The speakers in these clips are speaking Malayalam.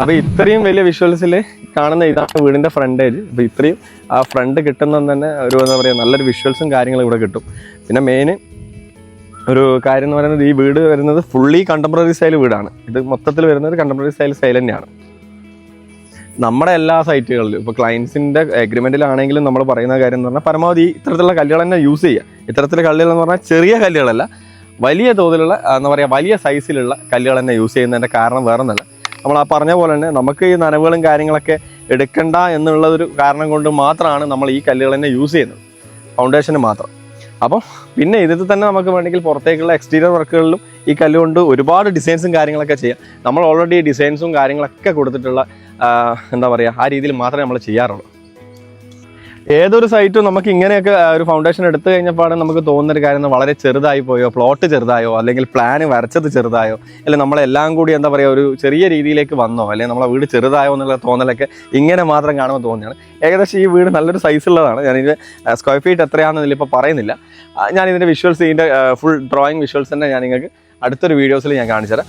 അപ്പോൾ ഇത്രയും വലിയ വിഷ്വൽസിൽ കാണുന്ന ഇതാണ് വീടിന്റെ ഏജ് അപ്പോൾ ഇത്രയും ആ ഫ്രണ്ട് കിട്ടുന്ന തന്നെ ഒരു എന്താ പറയുക നല്ലൊരു വിഷ്വൽസും കാര്യങ്ങളും ഇവിടെ കിട്ടും. പിന്നെ മെയിൻ ഒരു കാര്യം എന്ന് പറയുന്നത് ഈ വീട് വരുന്നത് ഫുള്ളി കണ്ടംപററി സ്റ്റൈൽ വീടാണ്. ഇത് മൊത്തത്തിൽ വരുന്നത് കണ്ടംപററി സ്റ്റൈൽ സ്റ്റൈൽ തന്നെയാണ്. നമ്മുടെ എല്ലാ സൈറ്റുകളിലും ഇപ്പോൾ ക്ലയൻസിന്റെ അഗ്രിമെന്റിലാണെങ്കിലും നമ്മൾ പറയുന്ന കാര്യം എന്ന് പറഞ്ഞാൽ പരമാവധി ഇത്തരത്തിലുള്ള കല്ലുകൾ തന്നെ യൂസ് ചെയ്യുക. ഇത്തരത്തിലുള്ള കല്ലുകൾ എന്ന് പറഞ്ഞാൽ ചെറിയ കല്ലുകളല്ല വലിയ തോതിലുള്ള എന്താ പറയുക വലിയ സൈസിലുള്ള കല്ലുകൾ തന്നെ യൂസ് ചെയ്യുന്നതിന്റെ കാരണം വേറെ ഒന്നല്ല നമ്മൾ ആ പറഞ്ഞ പോലെ തന്നെ നമുക്ക് ഈ നനവുകളും കാര്യങ്ങളൊക്കെ എടുക്കണ്ട എന്നുള്ള ഒരു കാരണം കൊണ്ട് മാത്രമാണ് നമ്മൾ ഈ കല്ലുകൾ തന്നെ യൂസ് ചെയ്യുന്നത്. ഫൗണ്ടേഷന് മാത്രം. അപ്പം പിന്നെ ഇതിൽ തന്നെ നമുക്ക് വേണമെങ്കിൽ പുറത്തേക്കുള്ള എക്സ്റ്റീരിയർ വർക്കുകളിലും ഈ കല്ലുകൊണ്ട് ഒരുപാട് ഡിസൈൻസും കാര്യങ്ങളൊക്കെ ചെയ്യാം. നമ്മൾ ഓൾറെഡി ഡിസൈൻസും കാര്യങ്ങളൊക്കെ കൊടുത്തിട്ടുള്ള എന്താ പറയുക ആ രീതിയിൽ മാത്രമേ നമ്മൾ ചെയ്യാറുള്ളൂ. ഏതൊരു സൈറ്റും നമുക്ക് ഇങ്ങനെയൊക്കെ ഒരു ഫൗണ്ടേഷൻ എടുത്തു കഴിഞ്ഞപ്പോൾ നമുക്ക് തോന്നുന്ന ഒരു കാര്യം വളരെ ചെറുതായി പോയോ പ്ലോട്ട് ചെറുതായോ അല്ലെങ്കിൽ പ്ലാൻ വരച്ചത് ചെറുതായോ അല്ലെങ്കിൽ നമ്മളെല്ലാം കൂടി എന്താ പറയുക ഒരു ചെറിയ രീതിയിലേക്ക് വന്നോ അല്ലെങ്കിൽ നമ്മളെ വീട് ചെറുതായോ എന്നുള്ള തോന്നലൊക്കെ ഇങ്ങനെ മാത്രം കാണുമ്പോൾ തോന്നിയാണ് ഏകദേശം ഈ വീട് നല്ലൊരു സൈസ് ഉള്ളതാണ്. ഞാനിത് സ്ക്വയർ ഫീറ്റ് എത്രയാണെന്ന് ഇതിലിപ്പോൾ പറയുന്നില്ല. ഞാനിതിന്റെ വിഷ്വൽസ് ഇതിന്റെ ഫുൾ ഡ്രോയിങ് വിഷ്വൽസ് തന്നെ ഞാൻ നിങ്ങൾക്ക് അടുത്തൊരു വീഡിയോസിൽ ഞാൻ കാണിച്ചു തരാം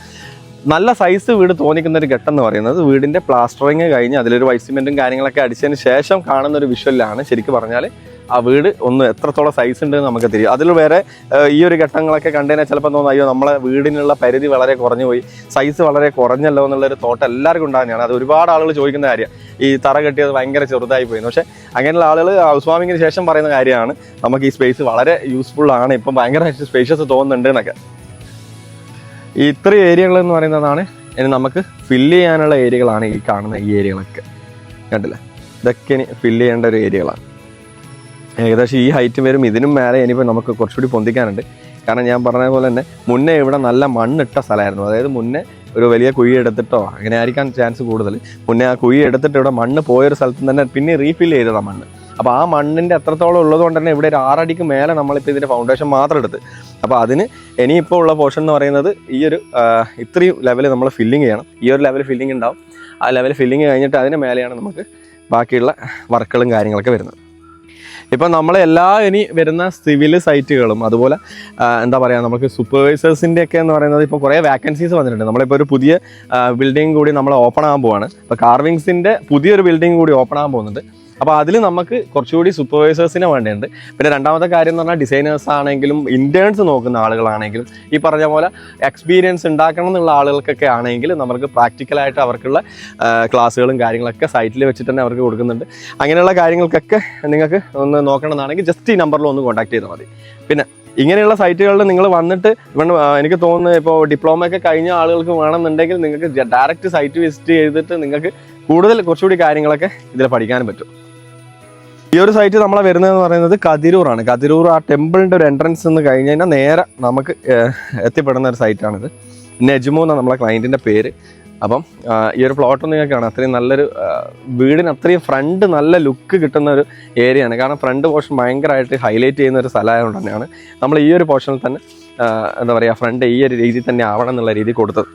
നല്ല സൈസ് വീട് തോന്നിക്കുന്ന ഒരു ഘട്ടം എന്ന് പറയുന്നത് വീടിന്റെ പ്ലാസ്റ്ററിങ് കഴിഞ്ഞ് അതിലൊരു വൈറ്റ് സിമെന്റും കാര്യങ്ങളൊക്കെ അടിച്ചതിന് ശേഷം കാണുന്ന ഒരു വിഷ്വലാണ് ശരിക്കും പറഞ്ഞാൽ ആ വീട് ഒന്ന് എത്രത്തോളം സൈസ് ഉണ്ട് എന്ന് നമുക്ക് തിരിയും. അതിൽ വേറെ ഈ ഒരു ഘട്ടങ്ങളൊക്കെ കണ്ടതിനാൽ ചിലപ്പോൾ തോന്നുന്നു അയ്യോ നമ്മളെ വീടിനുള്ള പരിധി വളരെ കുറഞ്ഞു പോയി. സൈസ് വളരെ കുറഞ്ഞല്ലോ എന്നുള്ളൊരു തോട്ട് എല്ലാവർക്കും ഉണ്ടാകുന്നതാണ്. അത് ഒരുപാട് ആളുകൾ ചോദിക്കുന്ന കാര്യമാണ് ഈ തറ കെട്ടിയത് ഭയങ്കര ചെറുതായി പോയി. പക്ഷേ അങ്ങനെയുള്ള ആളുകൾ ഹൗസ്വാമിങ്ങിന് ശേഷം പറയുന്ന കാര്യമാണ് നമുക്ക് ഈ സ്പേസ് വളരെ യൂസ്ഫുൾ ആണ്. ഇപ്പം ഭയങ്കര സ്പേഷ്യസ് തോന്നുന്നുണ്ട് എന്നൊക്കെ. ഈ ഇത്ര ഏരിയകൾ എന്ന് പറയുന്നതാണ് ഇനി നമുക്ക് ഫില്ല് ചെയ്യാനുള്ള ഏരിയകളാണ് ഈ കാണുന്ന ഈ ഏരിയകളൊക്കെ. കണ്ടില്ലേ? ഇതൊക്കെ ഇനി ഫില്ല് ചെയ്യേണ്ട ഒരു ഏരിയകളാണ്. ഏകദേശം ഈ ഹൈറ്റ് വരും. ഇതിനും മേലെ ഇനിയിപ്പോൾ നമുക്ക് കുറച്ചുകൂടി പൊന്തിക്കാനുണ്ട്. കാരണം ഞാൻ പറഞ്ഞ പോലെ തന്നെ മുന്നേ ഇവിടെ നല്ല മണ്ണിട്ട സ്ഥലമായിരുന്നു. അതായത് മുന്നേ ഒരു വലിയ കുഴി എടുത്തിട്ടോ അങ്ങനെ ആയിരിക്കാൻ ചാൻസ് കൂടുതൽ. മുന്നേ ആ കുഴി എടുത്തിട്ട് ഇവിടെ മണ്ണ് പോയൊരു സ്ഥലത്ത് തന്നെ പിന്നെ റീഫിൽ ചെയ്തതാണ് മണ്ണ്. അപ്പോൾ ആ മണ്ണിന്റെ എത്രത്തോളം ഉള്ളതുകൊണ്ട് തന്നെ ഇവിടെ ഒരു ആറടിക്ക് മേലെ നമ്മളിപ്പോൾ ഇതിന്റെ ഫൗണ്ടേഷൻ മാത്രം എടുത്ത്. അപ്പോൾ അതിന് ഇനിയിപ്പോൾ ഉള്ള പോർഷൻ എന്ന് പറയുന്നത് ഈ ഒരു ഇത്രയും ലെവൽ നമ്മൾ ഫില്ലിങ് ചെയ്യണം. ഈ ഒരു ലെവൽ ഫില്ലിങ് ഉണ്ടാവും. ആ ലെവൽ ഫില്ലിങ് കഴിഞ്ഞിട്ട് അതിന് മേലെയാണ് നമുക്ക് ബാക്കിയുള്ള വർക്കുകളും കാര്യങ്ങളൊക്കെ വരുന്നത്. ഇപ്പം നമ്മളെ എല്ലാ ഇനി വരുന്ന സിവിൽ സൈറ്റുകളും അതുപോലെ എന്താ പറയുക നമുക്ക് സൂപ്പർവൈസേഴ്സിന്റെ ഒക്കെ എന്ന് പറയുന്നത് ഇപ്പോൾ കുറേ വാക്കൻസീസ് വന്നിട്ടുണ്ട്. നമ്മളിപ്പോൾ ഒരു പുതിയ ബിൽഡിംഗ് കൂടി നമ്മൾ ഓപ്പൺ ആകാൻ പോവാണ്. ഇപ്പോൾ കാർവിങ്സിന്റെ പുതിയൊരു ബിൽഡിംഗ് കൂടി ഓപ്പൺ ആകാൻ പോകുന്നുണ്ട്. അപ്പോൾ അതിൽ നമുക്ക് കുറച്ചുകൂടി സൂപ്പർവൈസേഴ്സിനെ വേണ്ടിയുണ്ട്. പിന്നെ രണ്ടാമത്തെ കാര്യം എന്ന് പറഞ്ഞാൽ ഡിസൈനേഴ്സ് ആണെങ്കിലും ഇന്റേൺസ് നോക്കുന്ന ആളുകളാണെങ്കിലും ഈ പറഞ്ഞ പോലെ എക്സ്പീരിയൻസ് ഉണ്ടാക്കണം എന്നുള്ള ആളുകൾക്കൊക്കെ ആണെങ്കിൽ നമുക്ക് പ്രാക്ടിക്കലായിട്ട് അവർക്കുള്ള ക്ലാസ്സുകളും കാര്യങ്ങളൊക്കെ സൈറ്റിൽ വെച്ചിട്ട് തന്നെ അവർക്ക് കൊടുക്കുന്നുണ്ട്. അങ്ങനെയുള്ള കാര്യങ്ങൾക്കൊക്കെ നിങ്ങൾക്ക് ഒന്ന് നോക്കണമെന്നാണെങ്കിൽ ജസ്റ്റ് ഈ നമ്പറിൽ ഒന്ന് കോൺടാക്ട് ചെയ്താൽ മതി. പിന്നെ ഇങ്ങനെയുള്ള സൈറ്റുകളിൽ നിങ്ങൾ വന്നിട്ട് എനിക്ക് തോന്നുന്നു ഇപ്പോൾ ഡിപ്ലോമ ഒക്കെ കഴിഞ്ഞ ആളുകൾക്ക് വേണമെന്നുണ്ടെങ്കിൽ നിങ്ങൾക്ക് ഡയറക്റ്റ് സൈറ്റ് വിസിറ്റ് ചെയ്തിട്ട് നിങ്ങൾക്ക് കൂടുതൽ കുറച്ചുകൂടി കാര്യങ്ങളൊക്കെ ഇതിൽ പഠിക്കാനും പറ്റും. ഈ ഒരു സൈറ്റ് നമ്മളെ വരുന്നതെന്ന് പറയുന്നത് കതിരൂറാണ്. കതിരൂർ ആ ടെമ്പിളിന്റെ ഒരു എൻട്രൻസ് എന്ന് കഴിഞ്ഞ് കഴിഞ്ഞാൽ നേരെ നമുക്ക് എത്തിപ്പെടുന്ന ഒരു സൈറ്റാണിത് നെജ്മു എന്നാണ് നമ്മളെ ക്ലയന്റിന്റെ പേര്. അപ്പം ഈ ഒരു പ്ലോട്ട് നിങ്ങൾക്ക് കാണാം അത്രയും നല്ലൊരു വീടിന് അത്രയും ഫ്രണ്ട് നല്ല ലുക്ക് കിട്ടുന്ന ഒരു ഏരിയയാണ് കാരണം ഫ്രണ്ട് പോർഷൻ ഭയങ്കരമായിട്ട് ഹൈലൈറ്റ് ചെയ്യുന്ന ഒരു സ്ഥലമായതുകൊണ്ട് തന്നെയാണ് നമ്മൾ ഈ ഒരു പോർഷനിൽ തന്നെ എന്താ പറയുക ഫ്രണ്ട് ഈ ഒരു രീതിയിൽ തന്നെ ആവണം എന്നുള്ള രീതി കൊടുത്തത്.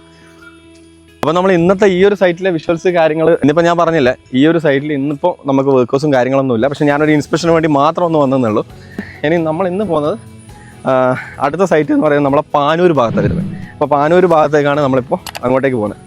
അപ്പോൾ നമ്മൾ ഇന്നത്തെ ഈ ഒരു സൈറ്റിലെ വിഷ്വൽസ് കാര്യങ്ങൾ ഇന്നിപ്പോൾ ഞാൻ പറഞ്ഞില്ല ഈ ഒരു സൈറ്റിൽ ഇന്നിപ്പോ നമുക്ക് വർക്കേഴ്സും കാര്യങ്ങളൊന്നുമില്ല പക്ഷേ ഞാനൊരു ഇൻസ്പെക്ഷന് വേണ്ടി മാത്രം ഒന്ന് വന്നതെന്നുള്ളൂ ഇനി നമ്മൾ ഇന്ന് പോകുന്നത് അടുത്ത സൈറ്റ് എന്ന് പറയുന്നത് നമ്മളെ പാനൂർ ഭാഗത്താണ് വരുന്നത്. അപ്പോൾ പാനൂർ ഭാഗത്തേക്കാണ് നമ്മളിപ്പോൾ അങ്ങോട്ടേക്ക് പോകുന്നത്.